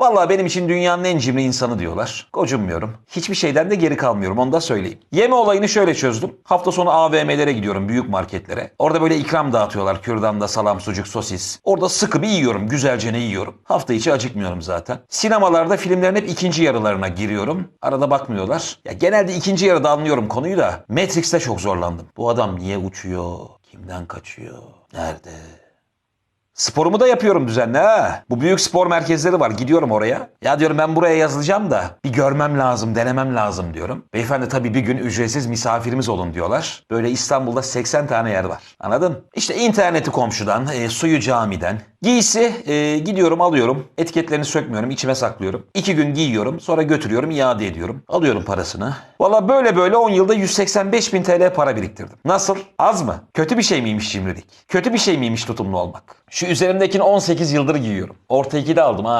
Vallahi benim için dünyanın en cimri insanı diyorlar. Gocunmuyorum. Hiçbir şeyden de geri kalmıyorum onu da söyleyeyim. Yeme olayını şöyle çözdüm. Hafta sonu AVM'lere gidiyorum büyük marketlere. Orada böyle ikram dağıtıyorlar. Kürdanda salam, sucuk, sosis. Orada sıkı bir yiyorum. Güzelce ne yiyorum. Hafta içi acıkmıyorum zaten. Sinemalarda filmlerin hep ikinci yarılarına giriyorum. Arada bakmıyorlar. Ya genelde ikinci yarıda anlıyorum konuyu da. Matrix'te çok zorlandım. Bu adam niye uçuyor? Kimden kaçıyor? Nerede? Sporumu da yapıyorum düzenli ha. Bu büyük spor merkezleri var. Gidiyorum oraya. Ya diyorum ben buraya yazılacağım da bir görmem lazım, denemem lazım diyorum. Beyefendi tabii bir gün ücretsiz misafirimiz olun diyorlar. Böyle İstanbul'da 80 tane yer var. Anladın? İşte interneti komşudan, e, suyu camiden. Giysi e, gidiyorum alıyorum. Etiketlerini sökmüyorum, içime saklıyorum. İki gün giyiyorum, sonra götürüyorum, iade ediyorum. Alıyorum parasını. Valla böyle böyle 10 yılda 185 bin TL para biriktirdim. Nasıl? Az mı? Kötü bir şey miymiş cimrilik? Kötü bir şey miymiş tutumlu olmak? Şu üzerimdekini 18 yıldır giyiyorum. Orta 2'de aldım ha.